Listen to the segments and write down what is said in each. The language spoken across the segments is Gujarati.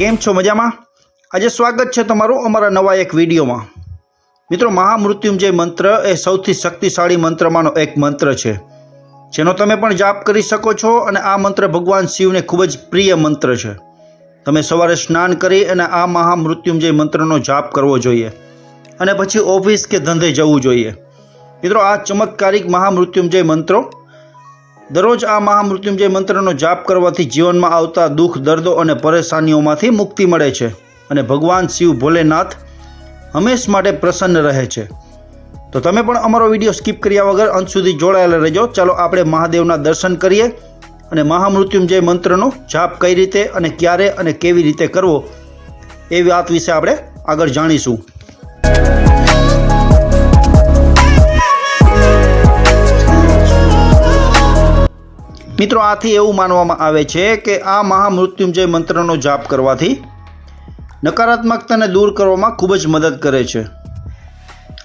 કેમ છો મજામાં? આજે સ્વાગત છે તમારું અમારા નવા એક વિડીયોમાં. મિત્રો, મહામૃત્યુંજય મંત્ર એ સૌથી શક્તિશાળી મંત્રમાંનો એક મંત્ર છે. જેનો તમે પણ જાપ કરી શકો છો અને આ મંત્ર ભગવાન શિવને ખૂબ જ પ્રિય મંત્ર છે. તમે સવારે સ્નાન કરી અને આ મહામૃત્યુંજય મંત્રનો જાપ કરવો જોઈએ. અને પછી ઓફિસ કે ધંધે જવું જોઈએ. મિત્રો, આ ચમત્કારિક મહામૃત્યુંજય મંત્રો દરરોજ આ મહામૃત્યુંજય મંત્રનો જાપ કરવાથી જીવનમાં આવતા દુઃખ, દર્દો અને પરેશાનીઓમાંથી મુક્તિ મળે છે અને ભગવાન શિવ ભોલેનાથ હંમેશ માટે પ્રસન્ન રહે છે. તો તમે પણ અમારો વીડિયો સ્કીપ કર્યા વગર અંત સુધી જોડાયેલા રહેજો. ચાલો આપણે મહાદેવના દર્શન કરીએ અને મહામૃત્યુંજય મંત્રનો જાપ કઈ રીતે અને ક્યારે અને કેવી રીતે કરવો એ વાત વિશે આપણે આગળ જાણીશું. મિત્રો, આથી એવું માનવામાં આવે છે કે આ મહામૃત્યુંજય મંત્રનો જાપ કરવાથી નકારાત્મકતાને દૂર કરવામાં ખૂબ જ મદદ કરે છે.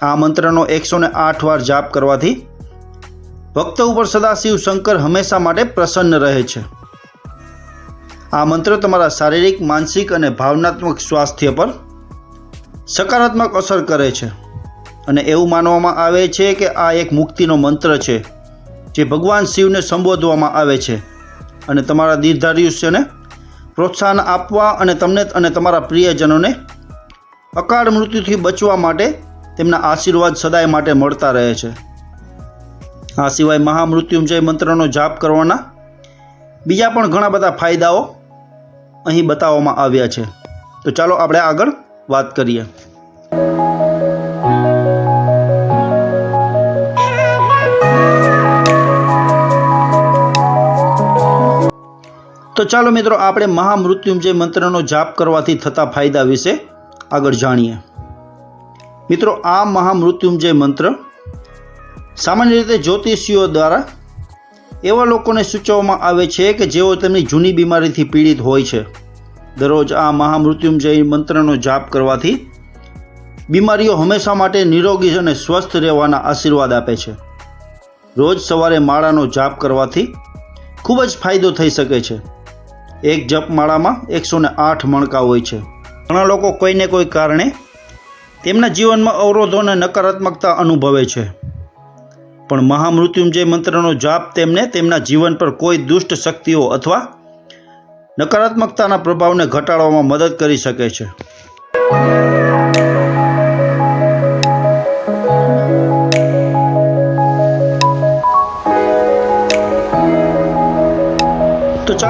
આ મંત્રનો એકસો ને આઠ વાર જાપ કરવાથી ભક્ત ઉપર સદાશિવ શંકર હંમેશા માટે પ્રસન્ન રહે છે. આ મંત્ર તમારા શારીરિક, માનસિક અને ભાવનાત્મક સ્વાસ્થ્ય પર સકારાત્મક અસર કરે છે. અને એવું માનવામાં આવે છે કે આ એક મુક્તિનો મંત્ર છે. જે ભગવાન શિવને સંબોધવામાં આવે છે. અને તમારા દીર્ઘાયુષ્યને પ્રોત્સાહન આપવા અને તમને અને તમારા પ્રિયજનોને અકાળ મૃત્યુથી બચવા માટે તેમના આશીર્વાદ સદાય માટે મળતા રહે છે. આ સિવાય મહામૃત્યુંજય મંત્રનો જાપ કરવાના બીજા પણ ઘણા બધા ફાયદાઓ અહીં બતાવવામાં આવ્યા છે. તો ચાલો આપણે આગળ વાત કરીએ. તો ચાલો મિત્રો, આપણે મહામૃત્યુંજય મંત્રનો જાપ કરવાથી થતા ફાયદા વિશે આગળ જાણીએ. મિત્રો, આ મહામૃત્યુંજય મંત્ર સામાન્ય રીતે જ્યોતિષીઓ દ્વારા એવા લોકોને સૂચવવામાં આવે છે કે જેઓ તેમની જૂની બીમારીથી પીડિત હોય છે. દરરોજ આ મહામૃત્યુંજય મંત્રનો જાપ કરવાથી બીમારીઓ હંમેશા માટે નિરોગી અને સ્વસ્થ રહેવાના આશીર્વાદ આપે છે. રોજ સવારે માળાનો જાપ કરવાથી ખૂબ જ ફાયદો થઈ શકે છે. એક જપમાળામાં એકસો ને આઠ મણકા હોય છે. ઘણા લોકો કોઈને કોઈ કારણે તેમના જીવનમાં અવરોધો અને નકારાત્મકતા અનુભવે છે. પણ મહામૃત્યુંજય મંત્રનો જાપ તેમને તેમના જીવન પર કોઈ દુષ્ટ શક્તિઓ અથવા નકારાત્મકતાના પ્રભાવને ઘટાડવામાં મદદ કરી શકે છે.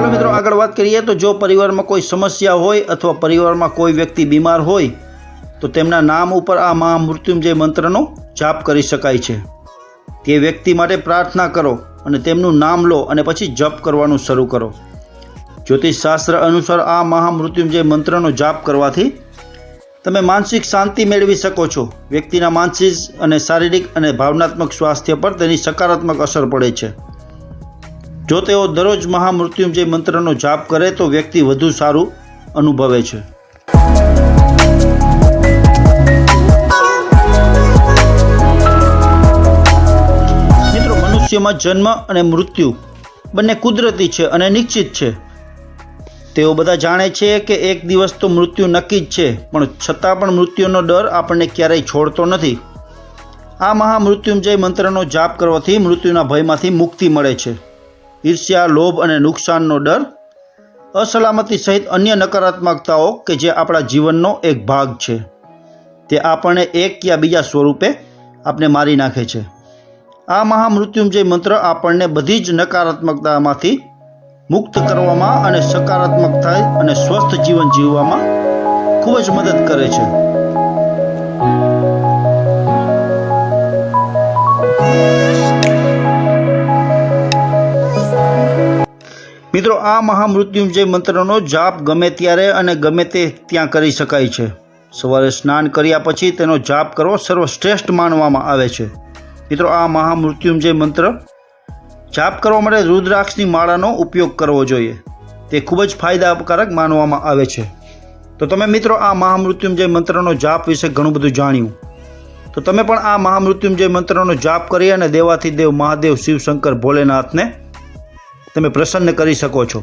ચાલો મિત્રો આગળ વાત કરીએ તો જો પરિવારમાં કોઈ સમસ્યા હોય અથવા પરિવારમાં કોઈ વ્યક્તિ બીમાર હોય તો તેમના નામ ઉપર આ મહામૃત્યુંજય મંત્રનો જાપ કરી શકાય છે. તે વ્યક્તિ માટે પ્રાર્થના કરો અને તેમનું નામ લો અને પછી જપ કરવાનું શરૂ કરો. જ્યોતિષશાસ્ત્ર અનુસાર આ મહામૃત્યુંજય મંત્રનો જાપ કરવાથી તમે માનસિક શાંતિ મેળવી શકો છો. વ્યક્તિના માનસિક અને શારીરિક અને ભાવનાત્મક સ્વાસ્થ્ય પર તેની સકારાત્મક અસર પડે છે. જો તેઓ દરરોજ મહામૃત્યુંજય મંત્રનો જાપ કરે, તો વ્યક્તિ વધુ સારું અનુભવે છે. મિત્રો, મનુષ્યમાં જન્મ અને મૃત્યુ બંને કુદરતી છે અને નિશ્ચિત છે. તેઓ બધા જાણે છે કે એક દિવસ તો મૃત્યુ નક્કી જ છે, પણ છતાં પણ મૃત્યુનો ડર આપણને ક્યારેય છોડતો નથી. આ મહામૃત્યુંજય મંત્રનો જાપ કરવાથી મૃત્યુના ભયમાંથી મુક્તિ મળે છે. ઈર્ષ્યા, લોભ અને નુકસાનનો ડર, અસલામતી સહિત અન્ય નકારાત્મકતાઓ કે જે આપણા જીવનનો એક ભાગ છે. તે આપણને એક યા બીજા સ્વરૂપે આપણે મારી નાખે છે. આ મહામૃત્યુંજય મંત્ર આપણને બધી જ નકારાત્મકતામાંથી મુક્ત કરવામાં અને સકારાત્મક થાય અને સ્વસ્થ જીવન જીવવામાં ખૂબ જ મદદ કરે છે. મિત્રો, આ મહામૃત્યુંજય મંત્રનો જાપ ગમે ત્યારે અને ગમે તે ત્યાં કરી શકાય છે. સવારે સ્નાન કર્યા પછી તેનો જાપ કરવો સર્વશ્રેષ્ઠ માનવામાં આવે છે. મિત્રો, આ મહામૃત્યુંજય મંત્ર જાપ કરવા માટે રુદ્રાક્ષની માળાનો ઉપયોગ કરવો જોઈએ. તે ખૂબ જ ફાયદાકારક માનવામાં આવે છે. તો તમે મિત્રો, આ મહામૃત્યુંજય મંત્રનો જાપ વિશે ઘણું બધું જાણ્યું. તો તમે પણ આ મહામૃત્યુંજય મંત્રનો જાપ કરી અને દેવાથી દેવ મહાદેવ શિવશંકર ભોલેનાથને તમે પ્રસન્ન કરી શકો છો.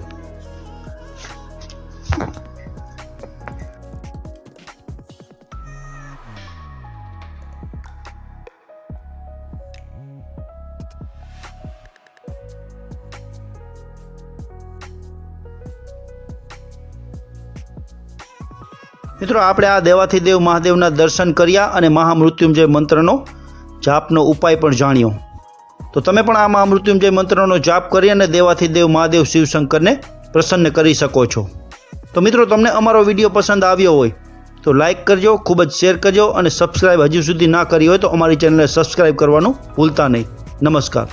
મિત્રો, આપણે આ દેવાથી દેવ મહાદેવના દર્શન કર્યા અને મહામૃત્યુંજય મંત્રનો જાપનો ઉપાય પણ જાણ્યો. તો તમે પણ આ મહામૃત્યુંજય મંત્રનો જાપ કરી અને દેવાથી દેવ મહાદેવ શિવશંકરને પ્રસન્ન કરી શકો છો. તો મિત્રો, તમને અમારો વીડિયો પસંદ આવ્યો હોય તો લાઈક કરજો, ખૂબ જ શેર કરજો અને સબસ્ક્રાઈબ હજુ સુધી ના કરી હોય તો અમારી ચેનલને સબસ્ક્રાઈબ કરવાનું ભૂલતા નહીં. નમસ્કાર.